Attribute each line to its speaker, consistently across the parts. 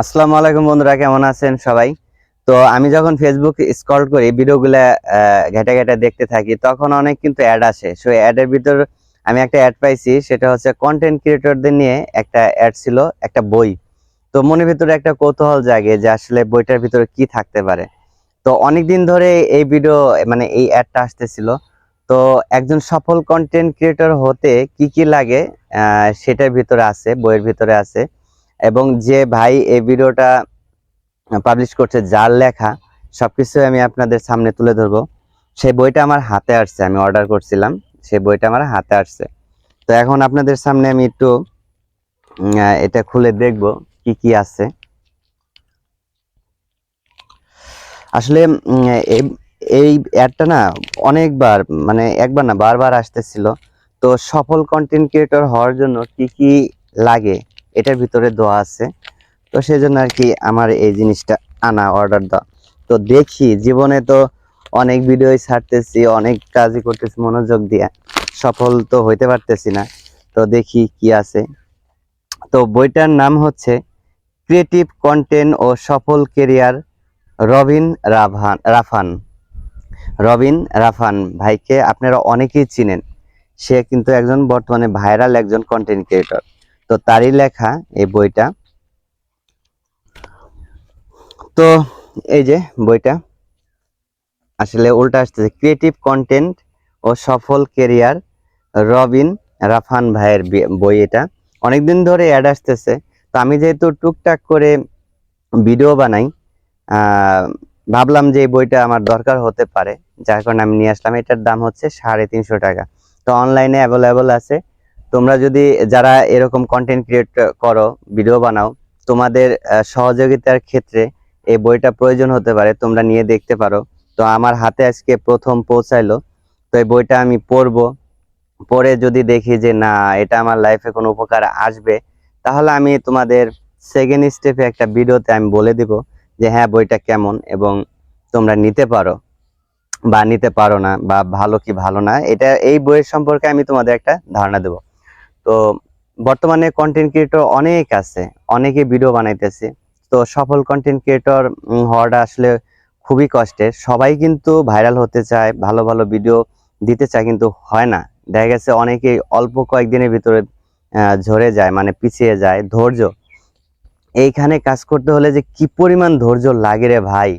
Speaker 1: আসসালামু আলাইকুম বন্ধুরা, কেমন আছেন সবাই? তো আমি যখন ফেসবুক স্ক্রল করি, ভিডিওগুলো ঘেটে ঘেটে দেখতে থাকি, তখন অনেক কিন্তু অ্যাড আসে। সো অ্যাডের ভিতর আমি একটা অ্যাড পাইছি, সেটা হচ্ছে কন্টেন্ট ক্রিয়েটরদের নিয়ে একটা অ্যাড ছিল, একটা বই। তো মনের ভিতরে একটা কৌতূহল জাগে যে আসলে বইটার ভিতরে কি থাকতে পারে। তো অনেক দিন ধরে এই ভিডিও মানে এই অ্যাডটা আসতেছিল। তো একজন সফল কন্টেন্ট ক্রিয়েটর হতে কি কি লাগে সেটার ভিতরে আছে, বইয়ের ভিতরে আছে। এবং যে ভাই এই ভিডিওটা পাবলিশ করছে, যার লেখা, সবকিছু আমি আপনাদের সামনে তুলে ধরবো। সেই বইটা আমার হাতে আসছে, আমি অর্ডার করছিলাম সেই বইটা আমার হাতে আসছে। তো এখন আপনাদের সামনে আমি একটু এটা খুলে দেখব, কি কি আছে। আসলে এই অ্যাডটা না অনেকবার মানে একবার না, বারবার আসতেছিল। তো সফল কন্টেন্ট ক্রিয়েটর হওয়ার জন্য কি কি লাগে? এটার ভিতরে দেওয়া আছে। তো সেই জন্য আর কি আমার এই জিনিসটা আনা অর্ডার দেওয়া। তো দেখি, জীবনে তো অনেক ভিডিওই ছাড়তেছি, অনেক কাজই করতেছি, মনোযোগ দিয়ে। সফল তো হইতে পারতেছি না। তো দেখি কি আছে। তো বইটার নাম হচ্ছে ক্রিয়েটিভ কন্টেন্ট ও সফল কেরিয়ার রবিন রাভান রাফান। রবিন রাফান, ভাইকে আপনারা অনেকেই চিনেন। সে কিন্তু একজন বর্তমানে ভাইরাল একজন কন্টেন্ট ক্রিয়েটর তো তারই লেখা এই বইটা। তো এই যে বইটা, আসলে উল্টা আসতেছে। ক্রিয়েটিভ কন্টেন্ট ও সফল কেরিয়ার রবিন রাফান ভাইয়ের বই এটা। অনেকদিন ধরে অ্যাড আসতেছে। তো আমি যেহেতু টুকটাক করে ভিডিও বানাই ভাবলাম যে এই বইটা আমার দরকার হতে পারে। যার কারণে আমি নিয়ে আসলাম। এটার দাম হচ্ছে সাড়ে তিনশো টাকা। তো অনলাইনে অ্যাভেলেবল আছে। তোমরা যদি যারা এরকম কন্টেন্ট ক্রিয়েট করো ভিডিও বানাও, তোমাদের সহযোগিতার ক্ষেত্রে এই বইটা প্রয়োজন হতে পারে, তোমরা নিয়ে দেখতে পারো। তো আমার হাতে আজকে প্রথম পৌঁছাইলো। তো এই বইটা আমি পড়ব। পড়ে যদি দেখি যে, না, এটা আমার লাইফে কোনো উপকার আসবে, তাহলে আমি তোমাদের সেকেন্ড স্টেপে একটা ভিডিওতে আমি বলে দিব যে হ্যাঁ বইটা কেমন এবং তোমরা নিতে পারো বা নিতে পারো না বা ভালো কি ভালো না? এটা, এই বইয়ের সম্পর্কে আমি তোমাদের একটা ধারণা দেব। তো বর্তমানে কন্টেন্ট ক্রিয়েটর অনেক আছে, অনেকে ভিডিও বানাইতেছে। তো সফল কন্টেন্ট ক্রিয়েটর হওয়াটা আসলে খুবই কষ্টের। সবাই কিন্তু ভাইরাল হতে চায়, ভালো ভালো ভিডিও দিতে চায়, কিন্তু হয় না। দেখা গেছে অনেকে অল্প কয়েকদিনের ভিতরে ঝরে যায় মানে পিছিয়ে যায়। ধৈর্য। এইখানে কাজ করতে হলে যে কি পরিমাণ ধৈর্য লাগে রে ভাই?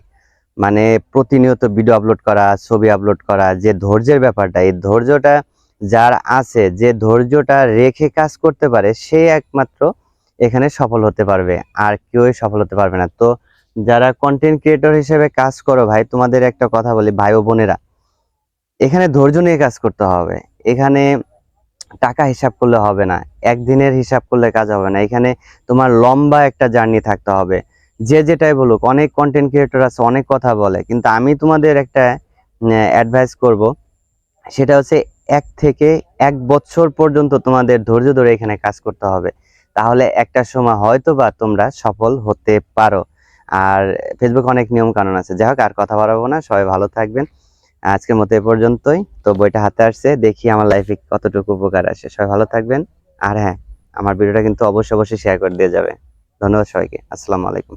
Speaker 1: মানে প্রতিনিয়ত ভিডিও আপলোড করা, ছবি আপলোড করা, যে ধৈর্যের ব্যাপারটা, এই ধৈর্যটা যার আছে, যে ধৈর্যটা রেখে কাজ করতে পারে, সে একমাত্র এখানে সফল হতে পারবে, আর কেউই সফল হতে পারবে না। তো যারা কন্টেন্ট ক্রিয়েটর হিসেবে কাজ করো ভাই, তোমাদের একটা কথা বলি, ভাই ও বোনেরা। এখানে ধৈর্য নিয়ে কাজ করতে হবে। এখানে টাকা হিসাব করলে হবে না, একদিনের হিসাব করলে কাজ হবে না। এখানে তোমার লম্বা একটা জার্নি থাকতে হবে। যে যেটাই বলুক, অনেক কন্টেন্ট ক্রিয়েটর আছে, অনেক কথা বলে, কিন্তু আমি তোমাদের একটা অ্যাডভাইস করব। সেটা হচ্ছে এক থেকে এক বছর পর্যন্ত তোমাদের ধৈর্য ধরে এখানে কাজ করতে হবে। তাহলে একটা সময় হয়তো বা তোমরা সফল হতে পারো। আর ফেসবুক অনেক নিয়ম কানুন আছে। যাই হোক, আর কথা বাড়াবো না। সবাই ভালো থাকবেন। আজকের মতো এ পর্যন্তই। তো বইটা হাতে আসছে। দেখি আমার লাইফে কতটুকু উপকার আসে। সবাই ভালো থাকবেন। আর হ্যাঁ আমার ভিডিওটা কিন্তু অবশ্যই অবশ্যই শেয়ার করে দিয়ে যাবে। ধন্যবাদ সবাইকে। আসসালামু আলাইকুম।